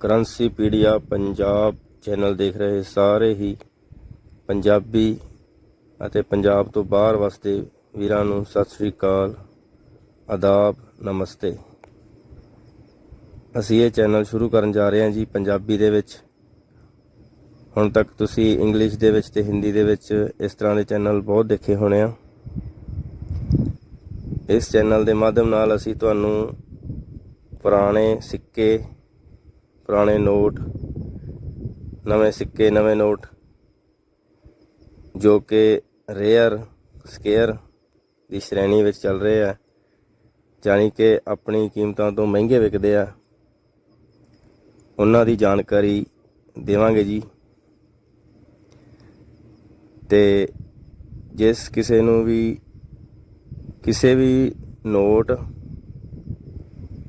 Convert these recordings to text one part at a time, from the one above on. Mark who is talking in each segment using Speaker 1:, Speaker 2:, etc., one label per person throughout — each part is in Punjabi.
Speaker 1: ਕਰੰਸੀਪੀਡੀਆ ਪੰਜਾਬ ਚੈਨਲ ਦੇਖ ਰਹੇ ਸਾਰੇ ਹੀ ਪੰਜਾਬੀ ਅਤੇ ਪੰਜਾਬ ਤੋਂ ਬਾਹਰ ਵਸਦੇ ਵੀਰਾਂ ਨੂੰ ਸਤਿ ਸ੍ਰੀ ਅਕਾਲ, ਆਦਾਬ, ਨਮਸਤੇ। ਅਸੀਂ ਇਹ ਚੈਨਲ ਸ਼ੁਰੂ ਕਰਨ ਜਾ ਰਹੇ ਹਾਂ ਜੀ ਪੰਜਾਬੀ ਦੇ ਵਿੱਚ। ਹੁਣ ਤੱਕ ਤੁਸੀਂ ਇੰਗਲਿਸ਼ ਦੇ ਵਿੱਚ ਤੇ ਹਿੰਦੀ ਦੇ ਵਿੱਚ ਇਸ ਤਰ੍ਹਾਂ ਦੇ ਚੈਨਲ ਬਹੁਤ ਦੇਖੇ ਹੋਣੇ ਆ। ਇਸ ਚੈਨਲ ਦੇ ਮਾਧਿਅਮ ਨਾਲ ਅਸੀਂ ਤੁਹਾਨੂੰ ਪੁਰਾਣੇ, ਸਿੱਕੇ ਪੁਰਾਣੇ ਨੋਟ, ਨਵੇਂ ਸਿੱਕੇ, ਨਵੇਂ ਨੋਟ, ਜੋ ਕਿ ਰੇਅਰ, ਸਕੇਅਰ ਦੀ ਸ਼੍ਰੇਣੀ ਵਿੱਚ ਚੱਲ ਰਹੇ ਆ, ਜਾਣੀ ਕਿ ਆਪਣੀ ਕੀਮਤਾਂ ਤੋਂ ਮਹਿੰਗੇ ਵਿਕਦੇ ਆ। ਉਹਨਾਂ ਦੀ ਜਾਣਕਾਰੀ ਦੇਵਾਂਗੇ ਜੀ। ਤੇ ਜਿਸ ਕਿਸੇ ਨੂੰ ਵੀ, ਕਿਸੇ ਵੀ ਨੋਟ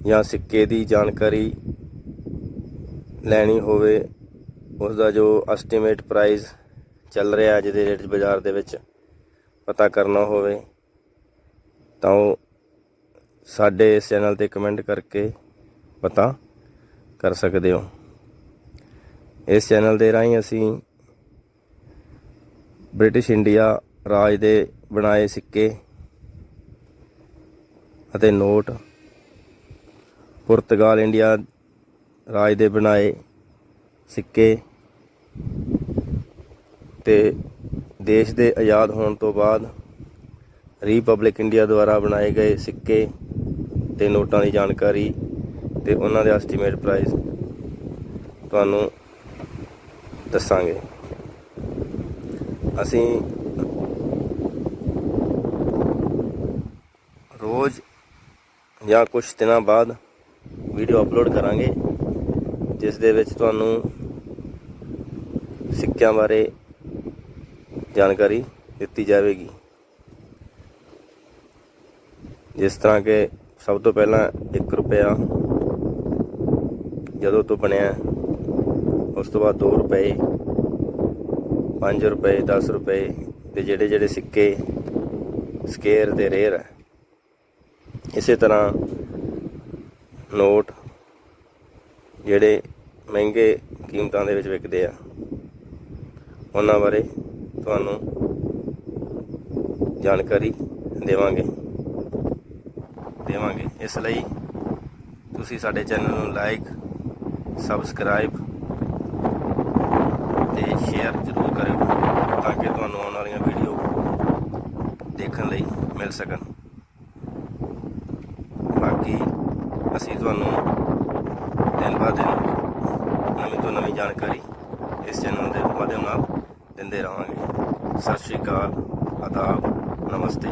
Speaker 1: ਜਾਂ ਸਿੱਕੇ ਦੀ ਜਾਣਕਾਰੀ ਲੈਣੀ ਹੋਵੇ ਉਸ ਦਾ ਜੋ ਐਸਟੀਮੇਟ ਪ੍ਰਾਈਸ ਚੱਲ ਰਿਹਾ ਅੱਜ ਦੇ ਰੇਟ ਬਾਜ਼ਾਰ ਦੇ ਵਿੱਚ, ਪਤਾ ਕਰਨਾ ਹੋਵੇ, ਤਾਂ ਉਹ ਸਾਡੇ ਇਸ ਚੈਨਲ ਤੇ ਕਮੈਂਟ ਕਰਕੇ ਪਤਾ ਕਰ ਸਕਦੇ ਹੋ। ਇਸ ਚੈਨਲ ਦੇ ਰਾਹੀਂ ਅਸੀਂ ਬ੍ਰਿਟਿਸ਼ ਇੰਡੀਆ ਰਾਜ ਦੇ ਬਣਾਏ ਸਿੱਕੇ ਅਤੇ ਨੋਟ, ਪੁਰਤਗਾਲ ਇੰਡੀਆ ਰਾਜ ਦੇ ਬਣਾਏ ਸਿੱਕੇ ਤੇ ਦੇਸ਼ ਦੇ ਆਜ਼ਾਦ ਹੋਣ ਤੋਂ ਬਾਅਦ ਰੀਪਬਲਿਕ ਇੰਡੀਆ ਦੁਆਰਾ ਬਣਾਏ ਗਏ ਸਿੱਕੇ ਤੇ ਨੋਟਾਂ ਦੀ ਜਾਣਕਾਰੀ ਤੇ ਉਹਨਾਂ ਦੇ ਐਸਟੀਮੇਟ ਪ੍ਰਾਈਸ ਤੁਹਾਨੂੰ ਦੱਸਾਂਗੇ। ਅਸੀਂ ਰੋਜ਼ ਜਾਂ ਕੁਝ ਦਿਨਾਂ ਬਾਅਦ ਵੀਡੀਓ ਅਪਲੋਡ ਕਰਾਂਗੇ। ਜਿਸ ਦੇ ਵਿੱਚ ਤੁਹਾਨੂੰ ਸਿੱਕਿਆਂ ਬਾਰੇ ਜਾਣਕਾਰੀ ਦਿੱਤੀ ਜਾਵੇਗੀ। ਜਿਸ ਤਰ੍ਹਾਂ ਕਿ ਸਭ ਤੋਂ ਪਹਿਲਾਂ 1 ਰੁਪਿਆ ਜਦੋਂ ਤੋਂ ਬਣਿਆ, ਉਸ ਤੋਂ ਬਾਅਦ 2 ਰੁਪਏ 5 ਰੁਪਏ 10 ਰੁਪਏ ਤੇ ਜਿਹੜੇ ਜਿਹੜੇ ਸਿੱਕੇ, ਸਕੇਅਰ ਤੇ ਰੇਅਰ ਹੈ। ਇਸੇ ਤਰ੍ਹਾਂ ਨੋਟ ਜਿਹੜੇ ਮਹਿੰਗੇ ਕੀਮਤਾਂ ਦੇ ਵਿੱਚ ਵਿਕਦੇ ਆ, ਉਹਨਾਂ ਬਾਰੇ ਤੁਹਾਨੂੰ ਜਾਣਕਾਰੀ ਦੇਵਾਂਗੇ। ਦੇਵਾਂਗੇ। ਇਸ ਲਈ ਤੁਸੀਂ ਸਾਡੇ ਚੈਨਲ ਨੂੰ ਲਾਈਕ ਸਬਸਕ੍ਰਾਈਬ ਤੇ ਸ਼ੇਅਰ ਜ਼ਰੂਰ ਕਰਿਓ ਤਾਂ ਕਿ ਤੁਹਾਨੂੰ ਆਉਣ ਵਾਲੀਆਂ ਵੀਡੀਓ ਦੇਖਣ ਲਈ ਮਿਲ ਸਕਣ। ਬਾਕੀ ਅਸੀਂ ਤੁਹਾਨੂੰ ਦਿਨ ਬਾਅਦ ਨਵੀਂ ਤੋਂ ਨਵੀਂ ਜਾਣਕਾਰੀ ਇਸ ਚੈਨਲ ਦੇ ਮਾਧਿਅਮ ਨਾਲ ਦਿੰਦੇ ਰਹਾਂਗੇ। ਸਤਿ ਸ਼੍ਰੀ ਅਕਾਲ ਆਦਾਬ ਨਮਸਤੇ।